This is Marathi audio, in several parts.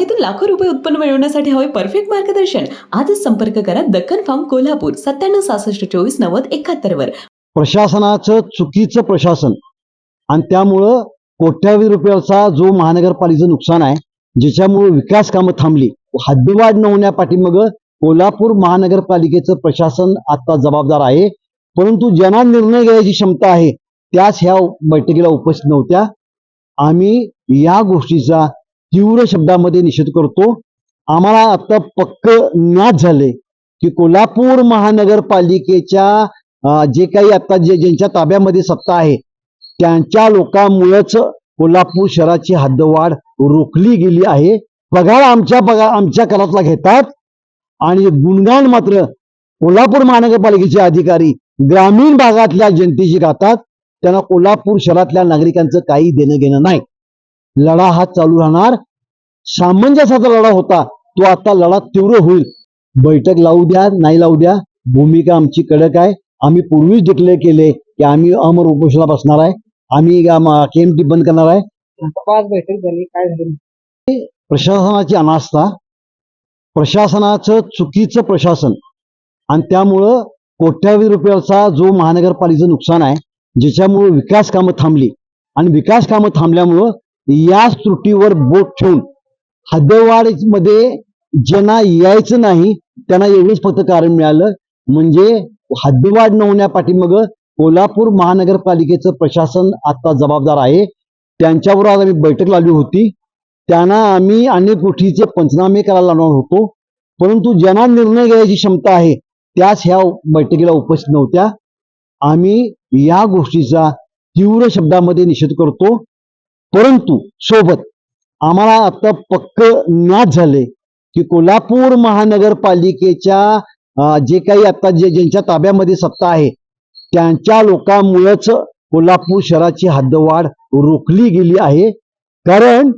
बागेतून लाखो रुपये उत्पन्न मिळवण्यासाठी हवे परफेक्ट मार्गदर्शन. आजच संपर्क करा दक्कन फार्म कोल्हापूर सत्त्याण्णव सहासष्ट चोवीस नव्वद एकाहत्तर वर. प्रशासनाचं चुकीचं प्रशासन आणि त्यामुळं कोट्यावधी रुपयाचा जो महानगरपालिकेचं नुकसान आहे ज्याच्यामुळे विकास कामं थांबली हद्दवाढ न होण्या पाठीमागं कोल्हापूर महानगरपालिकेचं प्रशासन आता जबाबदार आहे. परंतु ज्यांना निर्णय घ्यायची क्षमता आहे त्याच ह्या बैठकीला उपस्थित नव्हत्या. आम्ही या गोष्टीचा तीव्र शब्दामध्ये निषेध करतो. आम्हाला आता पक्क ज्ञात झाले की कोल्हापूर महानगरपालिकेच्या जे काही आता जे ज्यांच्या ताब्यामध्ये सत्ता आहे त्यांच्या लोकांमुळेच कोल्हापूर शहराची हद्दवाढ रोखली गेली आहे. पगार आमच्या पगार आमच्या करातला घेतात. आणि गुणगान मात्र कोल्हापूर महानगरपालिकेचे अधिकारी ग्रामीण भागातल्या जनतेची गातात त्यांना कोल्हापूर शहरातल्या नागरिकांचं काही देणं घेणं नाही. लढा हा चालू राहणार. सामंजस्याचा लढा होता तो आता लढा तीव्र होईल. बैठक लावू द्या नाही लावू द्या भूमिका आमची कडक आहे. आम्ही पूर्वीच डिक्लेअर केले की आम्ही अमर उपोषणाला बसणार आहे. आम्ही केएमटी बंद करणार आहे. पाच बैठक झाली काय झालं? प्रशासनाची अनास्था प्रशासनाचं चुकीचं प्रशासन आणि त्यामुळं कोट्यावधी रुपयाचा जो महानगरपालिकेचं नुकसान आहे ज्याच्यामुळे विकास कामं थांबली. आणि विकास कामं थांबल्यामुळं याच त्रुटीवर बोट ठेवून हद्दवाढीमध्ये ज्यांना यायचं नाही त्यांना एवढंच फक्त कारण मिळालं. म्हणजे हद्दवाढ न होण्या मग कोल्हापूर महानगरपालिकेचं प्रशासन आता जबाबदार आहे. त्यांच्यावर आज आम्ही बैठक लावली होती. त्यांना आम्ही अनेक गोष्टीचे पंचनामे करायला लावणार होतो. परंतु ज्यांना निर्णय घ्यायची क्षमता आहे त्याच ह्या बैठकीला उपस्थित नव्हत्या. आम्ही या गोष्टीचा तीव्र शब्दामध्ये निषेध करतो. परंतु सोबत आम्हाला आता पक्क ज्ञात झाले की कोल्हापूर महानगरपालिकेच्या जे काही आता जे ज्यांच्या ताब्यामध्ये सत्ता आहे त्यांच्या लोकांमुळेच कोल्हापूर शहराची हद्दवाढ रोखली गेली आहे. कारण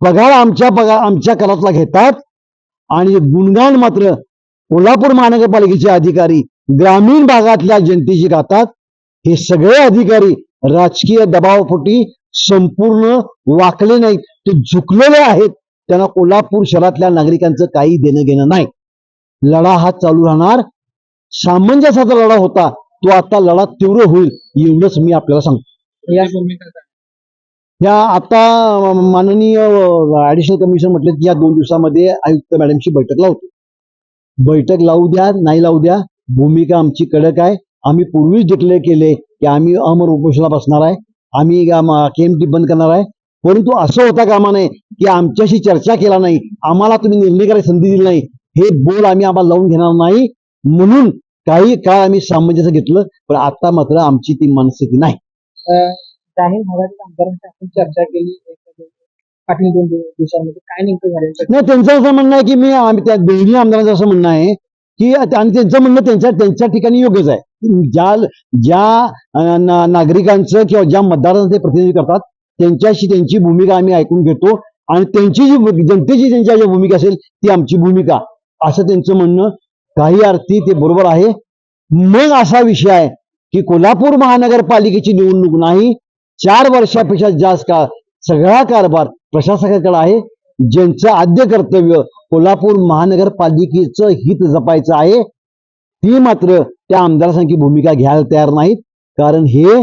पगार आमच्या पगार आमच्या करातला घेतात आणि गुणगान मात्र कोल्हापूर महानगरपालिकेचे अधिकारी ग्रामीण भागातल्या जनतेची गातात. हे सगळे अधिकारी राजकीय दबावापोटी संपूर्ण वाकले नाहीत. ते झुकलेले आहेत. त्यांना कोल्हापूर शहरातल्या नागरिकांचं काही देणं घेणं नाही. लढा हा चालू राहणार. सामंजस्याचा लढा होता. तो आता लढा तीव्र होईल एवढंच मी आपल्याला सांगतो. या आता माननीय ऍडिशनल कमिशनर म्हटले की या दोन दिवसामध्ये आयुक्त मॅडमची बैठक लावतो. बैठक लावू द्या नाही लावू द्या भूमिका आमची कडक आहे. आम्ही पूर्वीच डिक्लेअर केले की आम्ही अमर उपोषणाला बसणार आहे. आम्ही केएमटी बंद करणार आहे. परंतु असं होता कामा नये की आमच्याशी चर्चा केला नाही आम्हाला तुम्ही निर्णय करायची संधी दिली नाही हे बोल आम्ही आम्हाला लावून घेणार नाही म्हणून काही काळ आम्ही सामंजस्य घेतलं पण आता मात्र आमची ती मनस्थिती नाही. अं, जाहीर भागातील आमदारांशी आपण चर्चा केली एक- पाटील दोन दिव- दिवसांमध्ये काय नेमकं झालं नाही त्यांचं असं म्हणणं आहे की मी आम्ही त्या दोन्ही आमदारांचं असं म्हणणं आहे की आणि त्यांचं म्हणणं त्यांच्या त्यांच्या ठिकाणी योग्यच आहे. ज्या ज्या नागरिकांचं किंवा ज्या मतदारांचं ते प्रतिनिधी करतात त्यांच्याशी त्यांची भूमिका आम्ही ऐकून घेतो आणि त्यांची जी जनतेची त्यांच्या जी भूमिका असेल ती आमची भूमिका. असं त्यांचं म्हणणं. काही अर्थी ते बरोबर आहे. मग असा विषय आहे की कोल्हापूर महानगरपालिकेची निवडणूक नाही. चार वर्षापेक्षा जास्त काळ सगळा कारभार प्रशासकाकडे आहे. ज्यांचं आद्य कर्तव्य कोल्हापूर महानगरपालिकेचं हित जपायचं आहे ती मात्र त्या आमदारांसारखी भूमिका घ्यायला तयार नाहीत. कारण हे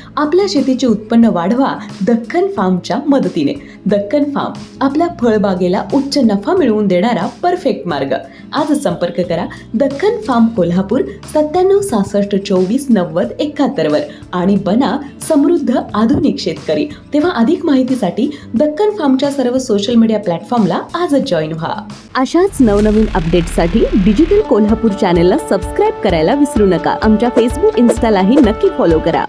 आपल्या शेतीचे उत्पन्न वाढवा दक्कन फार्मच्या मदतीने. दक्कन फार्म आपल्या फळबागेला उच्च नफा मिळवून देणारा परफेक्ट मार्ग. आजच संपर्क करा दक्कन फार्म कोल्हापूर सत्त्याण्णव सहासष्ट चोवीस नव्वद एकाहत्तरवर आणि बना समृद्ध आधुनिक शेतकरी. तेव्हा अधिक माहितीसाठी दक्कन फार्मच्या सर्व सोशल मीडिया प्लॅटफॉर्मला आजच जॉईन व्हा. अशाच नवनवीन अपडेटसाठी डिजिटल कोल्हापूर चॅनेलला सबस्क्राईब करायला विसरू नका. आमच्या फेसबुक इन्स्टालाही नक्की फॉलो करा.